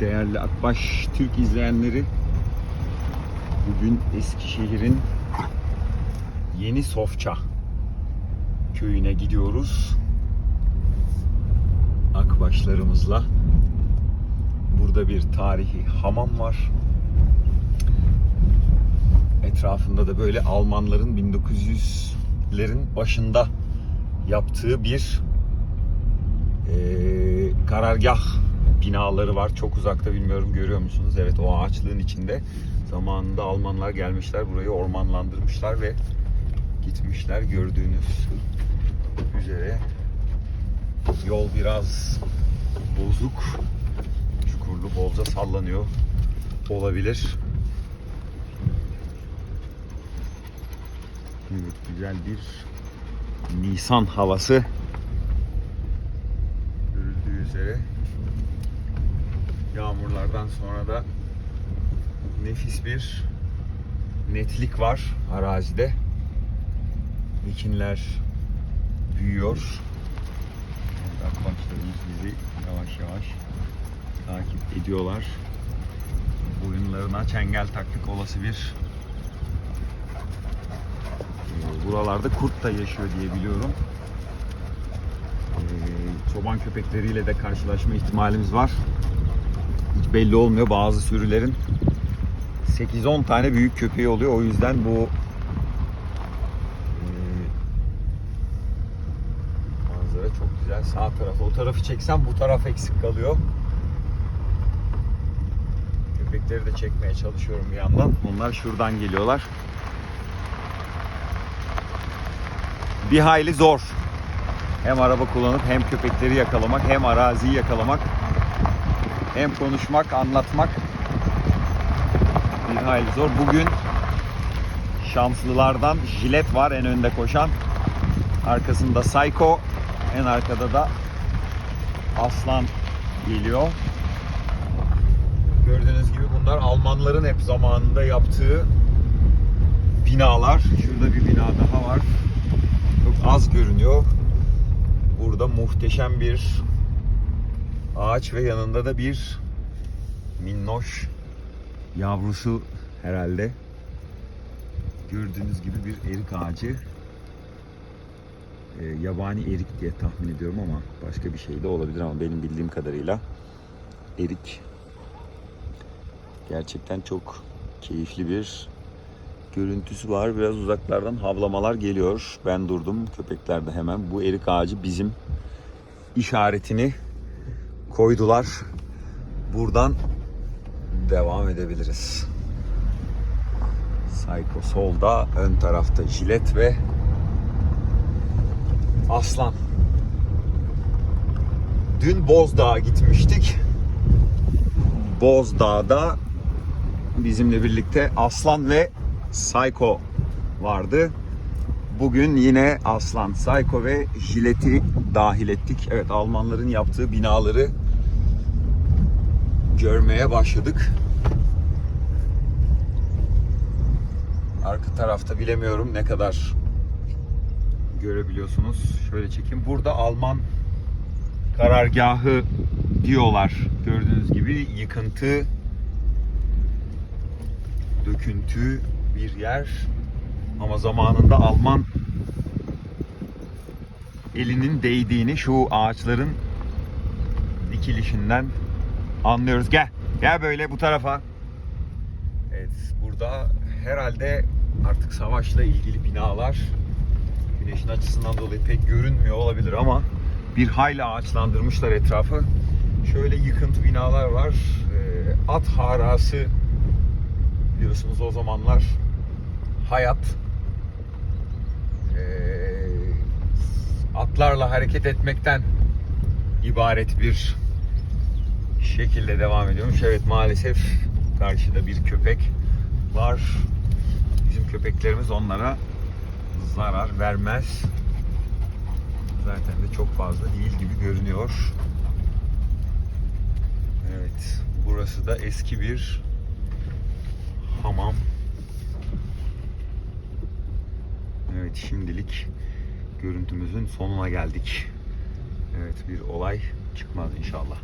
Değerli Akbaş Türk izleyenleri bugün Eskişehir'in Yeni Sofça köyüne gidiyoruz. Akbaşlarımızla. Burada bir tarihi hamam var. Etrafında da böyle Almanların 1900'lerin başında yaptığı bir eee, karargah binaları var. Çok uzakta bilmiyorum görüyor musunuz? Evet o ağaçlığın içinde zamanında Almanlar gelmişler. Burayı ormanlandırmışlar ve gitmişler gördüğünüz üzere. Yol biraz bozuk. Çukurlu bolca sallanıyor olabilir. Evet güzel bir Nisan havası görüldüğü üzere yağmurlardan sonra da nefis bir netlik var arazide. Dikinler büyüyor. Evet, Akbaşlarımız bizi yavaş yavaş takip ediyorlar. Boyunlarına çengel taktık olası bir ee, Buralarda kurt da yaşıyor diye biliyorum. Ee, Çoban köpekleriyle de karşılaşma ihtimalimiz var. Belli olmuyor bazı sürülerin 8-10 tane büyük köpeği oluyor. O yüzden bu ee, manzara çok güzel. Sağ tarafı, o tarafı çeksem bu taraf eksik kalıyor. Köpekleri de çekmeye çalışıyorum bir yandan. Onlar şuradan geliyorlar. bir hayli zor. Hem araba kullanıp hem köpekleri yakalamak, hem araziyi yakalamak, hem konuşmak, anlatmak bir hayli zor. Bugün şanslılardan jilet var en önde koşan. Arkasında Psycho, en arkada da Aslan geliyor. Gördüğünüz gibi bunlar Almanların hep zamanında yaptığı binalar. Şurada bir bina daha var çok az görünüyor. Burada muhteşem bir ağaç ve yanında da bir minnoş yavrusu herhalde. Gördüğünüz gibi bir erik ağacı. Ee, yabani erik diye tahmin ediyorum ama başka bir şey de olabilir ama benim bildiğim kadarıyla erik. Gerçekten çok keyifli bir görüntüsü var. Biraz uzaklardan havlamalar geliyor. Ben durdum. Köpekler de hemen bu erik ağacı bizim işaretini koydular. Buradan devam edebiliriz. Psycho solda, ön tarafta jilet ve aslan. Dün Bozdağ'a gitmiştik. Bozdağ'da bizimle birlikte aslan ve Psycho vardı. Bugün yine Aslan, Psycho ve Jilet'i dahil ettik. Evet Almanların yaptığı binaları görmeye başladık. Arka tarafta bilemiyorum ne kadar görebiliyorsunuz. Şöyle çekeyim. Burada Alman karargahı diyorlar. Gördüğünüz gibi yıkıntı, döküntü, bir yer ama zamanında Alman elinin değdiğini şu ağaçların dikilişinden anlıyoruz. Gel, gel böyle bu tarafa. Evet, burada herhalde artık savaşla ilgili binalar güneşin açısından dolayı pek görünmüyor olabilir ama bir hayli ağaçlandırmışlar etrafı. Şöyle yıkıntı binalar var. Ee, At harası biliyorsunuz o zamanlar hayat atlarla hareket etmekten ibaret bir şekilde devam ediyormuş. Evet maalesef karşıda bir köpek var. Bizim köpeklerimiz onlara zarar vermez. Zaten de çok fazla değil gibi görünüyor. Evet, burası da eski bir hamam. Evet şimdilik görüntümüzün sonuna geldik. Evet bir olay çıkmaz inşallah.